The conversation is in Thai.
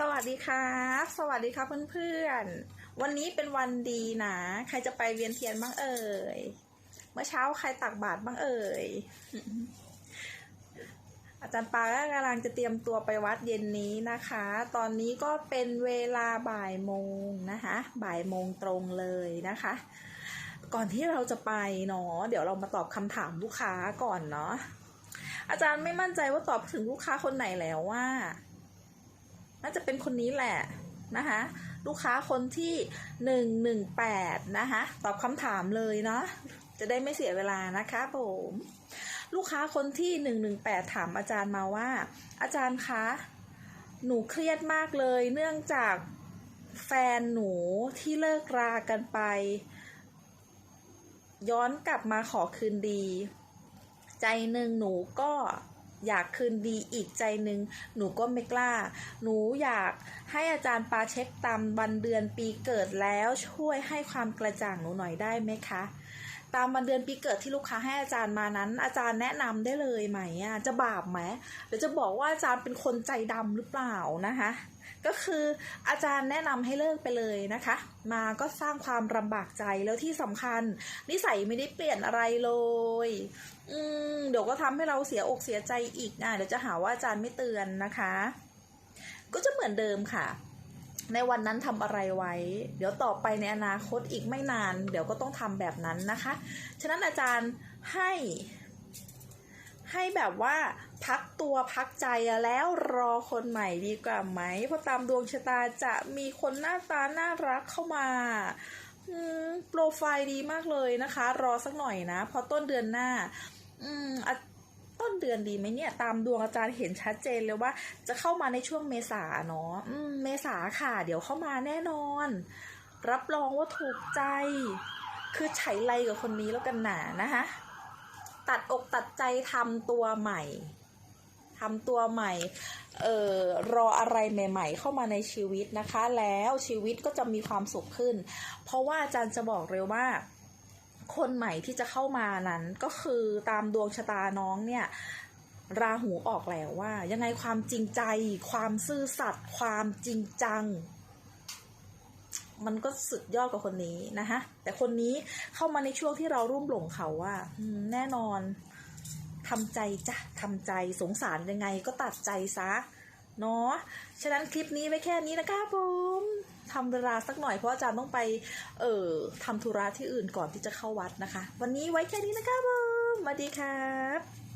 สวัสดีครับสวัสดีครับเพื่อนๆ วันนี้เป็นวันดีนะ ใครจะไปเวียนเทียนบ้างเอ่ย เมื่อเช้าใครตักบาตรบ้างเอ่ย อาจารย์ปาก็กำลังจะเตรียมตัวไปวัดเย็นนี้นะคะ ตอนนี้ก็เป็นเวลาบ่ายโมงนะคะ บ่ายโมงตรงเลยนะคะ ก่อนที่เราจะไปเนาะ เดี๋ยวเรามาตอบคำถามลูกค้าก่อนเนาะ อาจารย์ไม่มั่นใจว่าตอบถึงลูกค้าคนไหนแล้วว่า น่าจะเป็นคนนี้แหละนะคะลูกค้าคนที่หนึ่งหนึ่งแปดนะคะตอบคำถามเลยเนาะจะได้ไม่เสียเวลานะคะผมลูกค้าคนที่หนึ่งหนึ่งแปดถามอาจารย์มาว่า อาจารย์คะหนูเครียดมากเลย เนื่องจากแฟนหนูที่เลิกรากันไป ย้อนกลับมาขอคืนดี ใจหนึ่งหนูก็ อยากคืนดีอีกใจนึง หนูก็ไม่กล้า หนูอยากให้อาจารย์ปาเช็คตามวันเดือนปีเกิดแล้วช่วยให้ความกระจ่างหนูหน่อยได้ไหมคะ ตามวันเดือนปีเกิดที่ลูกค้าให้อาจารย์มานั้น อาจารย์แนะนำได้เลยไหมอะจะบาปไหมหรือจะบอกว่าอาจารย์เป็นคนใจดำหรือเปล่านะคะ ก็คืออาจารย์แนะนำให้เลิกไปเลยนะคะ มาก็สร้างความลำบากใจแล้วที่สำคัญ นิสัยไม่ได้เปลี่ยนอะไรเลย อืมเดี๋ยวก็ทำให้เราเสียอกเสียใจอีกนะเดี๋ยวจะหาว่าอาจารย์ไม่เตือนนะคะ ก็จะเหมือนเดิมค่ะ ในวันนั้นทำอะไรไว้ เดี๋ยวต่อไปในอนาคตอีกไม่นาน เดี๋ยวก็ต้องทำแบบนั้นนะคะ ฉะนั้นอาจารย์ให้ แบบว่าพักตัวพักใจแล้วรอคนใหม่ดีกว่าไหม เพราะตามดวงชะตาจะมีคนหน้าตาน่ารักเข้ามาโปรไฟล์ดีมากเลยนะคะ รอสักหน่อยนะพอต้นเดือนหน้า อืมอต้นเดือนดีไหมเนี่ย ตามดวงอาจารย์เห็นชัดเจนเลยว่า จะเข้ามาในช่วงเมษาเนาะอืมเมษาค่ะ เดี๋ยวเข้ามาแน่นอน รับรองว่าถูกใจ คือไฉไลกับคนนี้แล้วกันหนานะคะ ตัดอกตัดใจทำตัวใหม่ทำตัวใหม่ เอ่อ รออะไรใหม่ๆ เข้ามาในชีวิตนะคะ แล้วชีวิตก็จะมีความสุขขึ้น เพราะว่าอาจารย์จะบอกเลยว่า คนใหม่ที่จะเข้ามานั้นก็คือตามดวงชะตาน้องเนี่ย ราหูออกแล้วว่า ยังไงความจริงใจ ความซื่อสัตย์ ความจริงจัง มันก็สุดยอดกว่าคนนี้นะคะแต่คนนี้เข้ามาในช่วงที่เรารุ่มหลงเขาว่าอืมแน่นอนทำใจจ้ะทำใจสงสารยังไงก็ตัดใจซะเนาะ ฉะนั้นคลิปนี้ไว้แค่นี้นะคะผมทำเวลาสักหน่อยเพราะอาจารย์ต้องไป เอ่อทำธุระที่อื่นก่อนที่จะเข้าวัดนะคะ วันนี้ไว้แค่นี้นะคะผมสวัสดีครับ